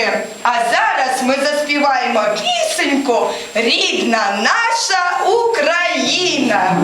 слухайте, а зараз ми заспіваємо пісеньку Рідна наша Україна.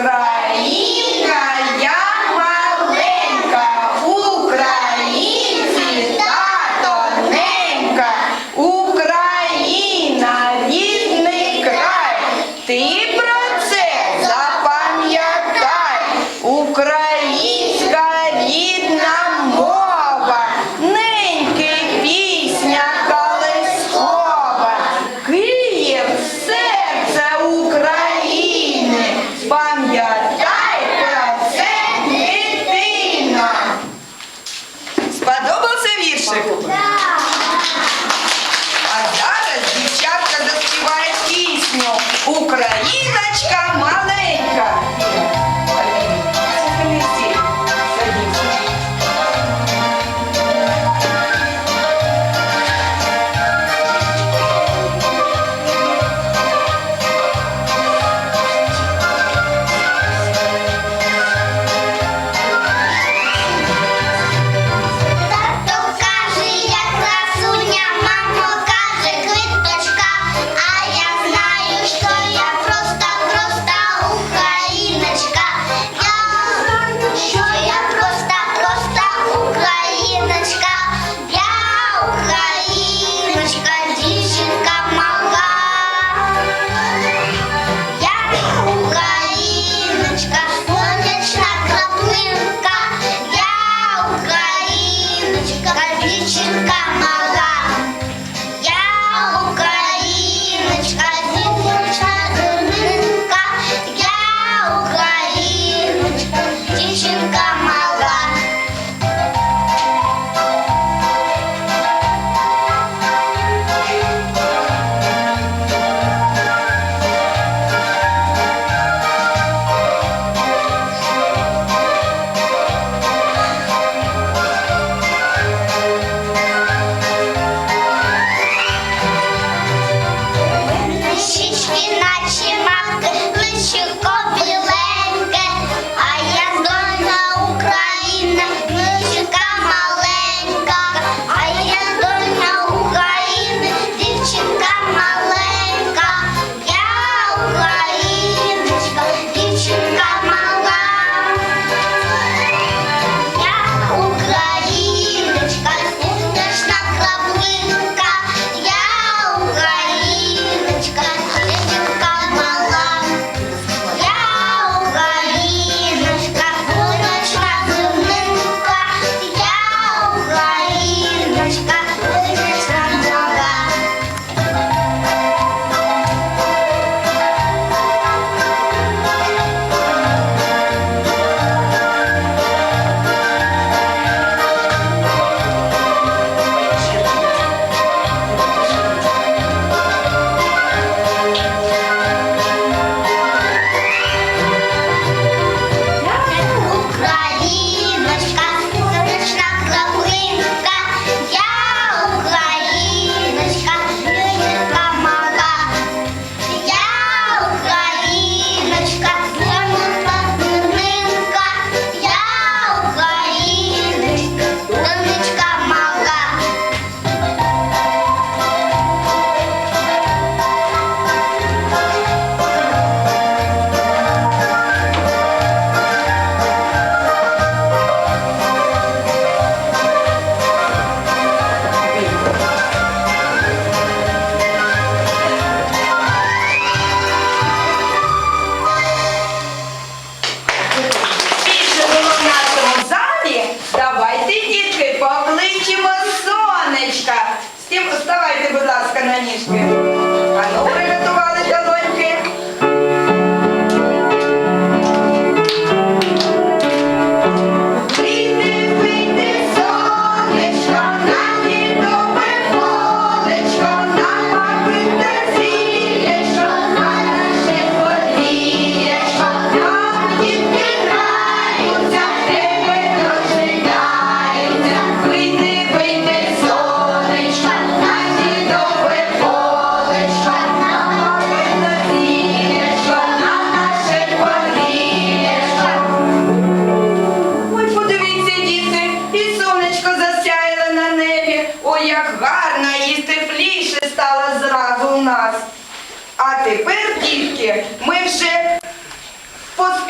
সাবস্ক্রাইব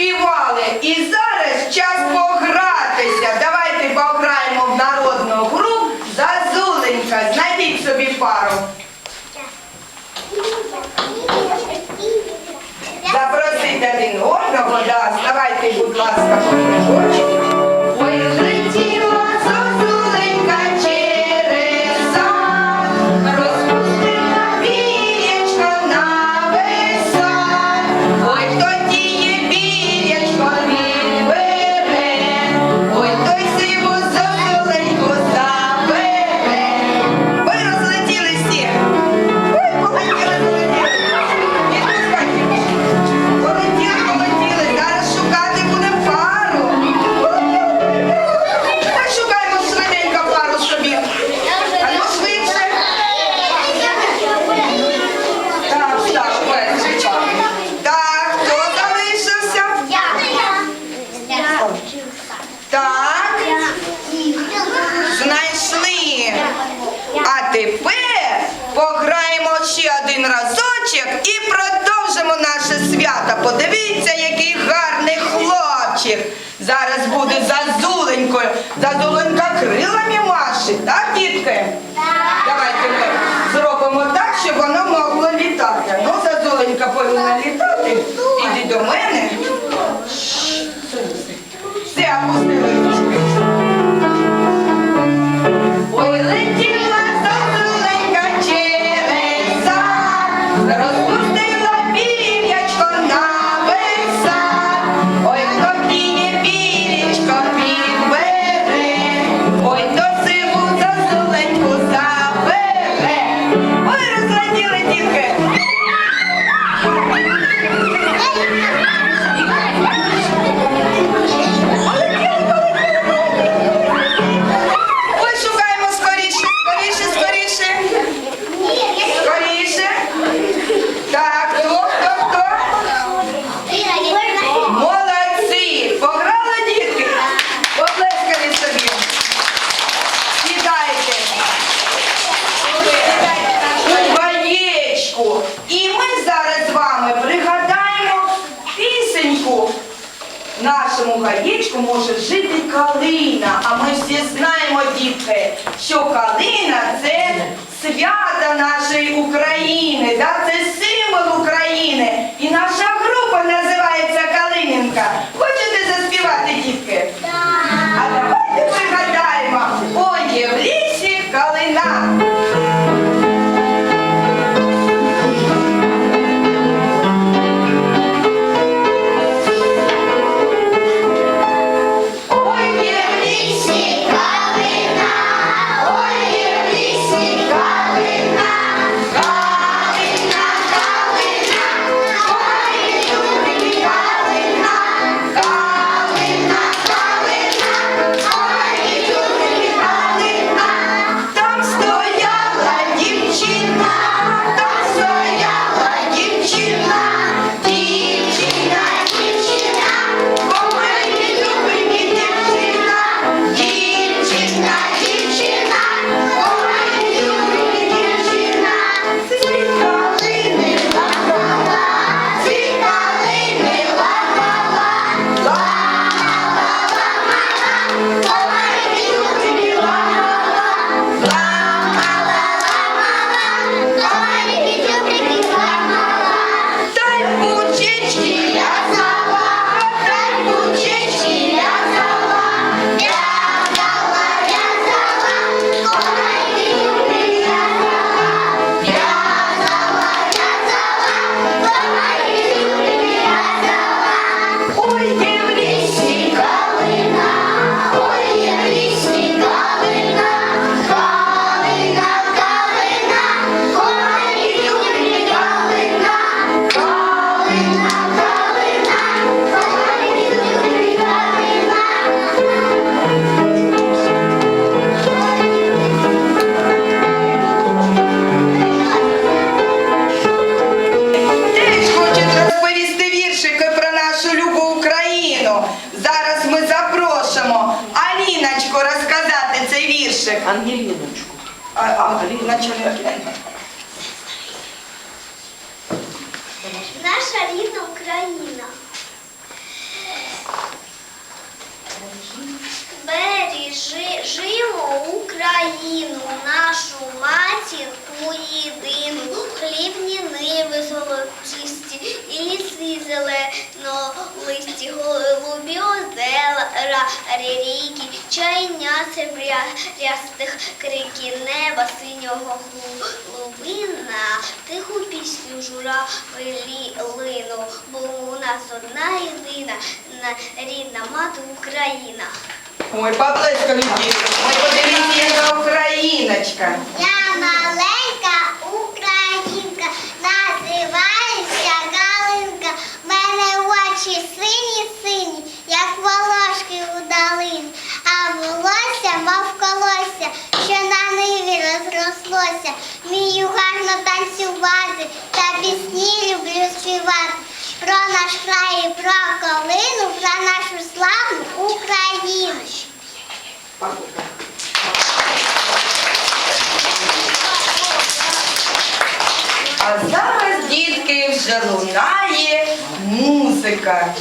заспівали. І зараз час погратися. Давайте пограємо в народну гру Зазуленька. Знайдіть собі пару. Запросіть один одного, да, ставайте, будь ласка, по кружочку. калина. А ми всі знаємо, дітки, що калина це свята нашої України, да? це символ України. І наша група називається Калинінка. Хочете заспівати, дітки? Ріки, чайня рястих крики неба синього глубина, тиху пісню журавлі лину, бо у нас одна єдина рідна мати Україна. Ой, людей. Ой, подивіться, яка україночка. Я маленька очі сині-сині, як волошки у долині, а волосся, мов колосся, що на ниві розрослося. Вмію гарно танцювати та пісні люблю співати. Про наш край і про колину, про нашу славну Україну. А зараз, дітки, вже лунає музика.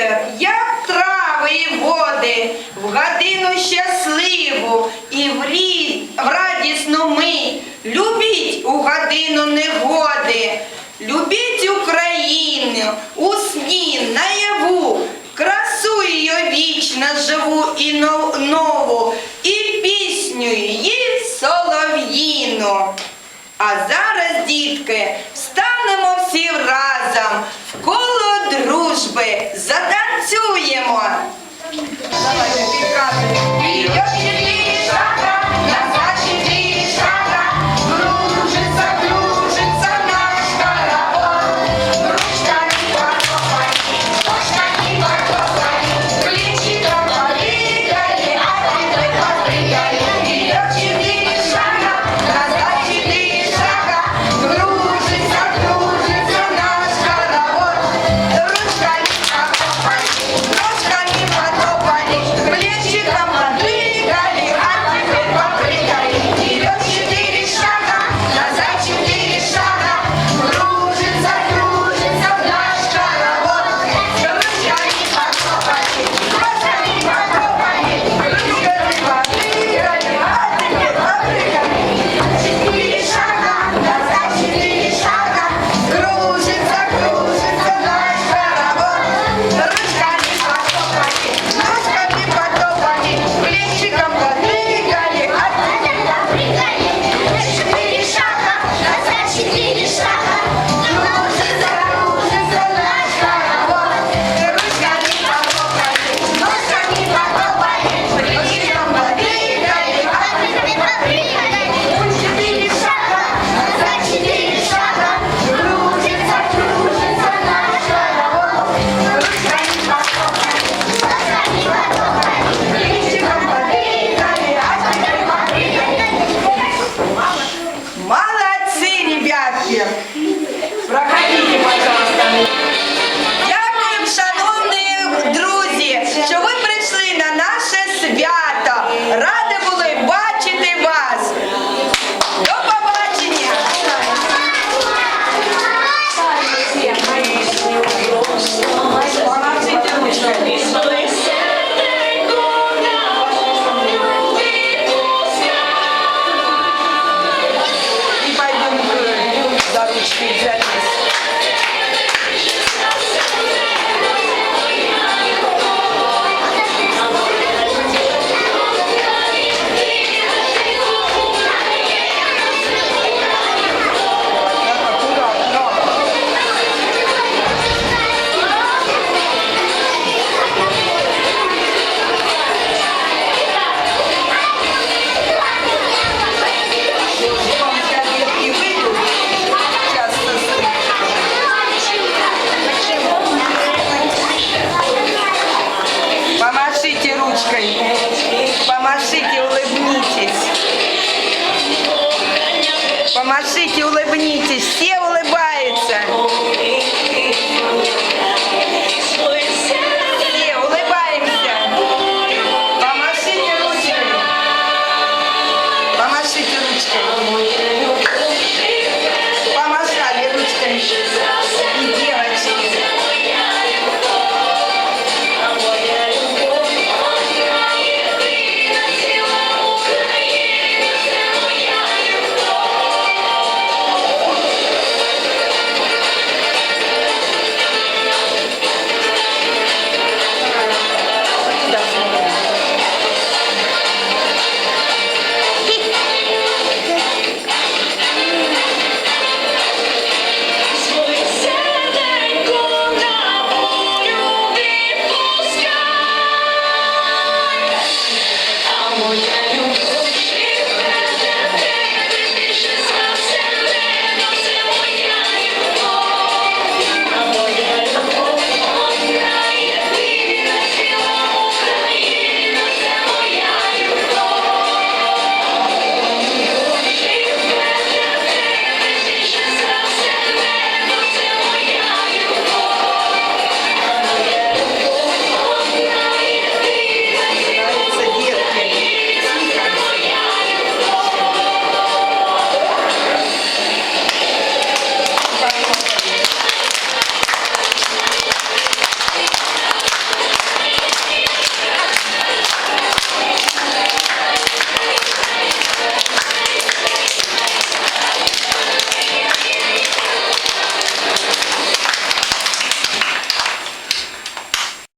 вітер, як трави і води, в годину щасливу і в, рід, в радісну ми. Любіть у годину негоди, любіть Україну у сні. Давай.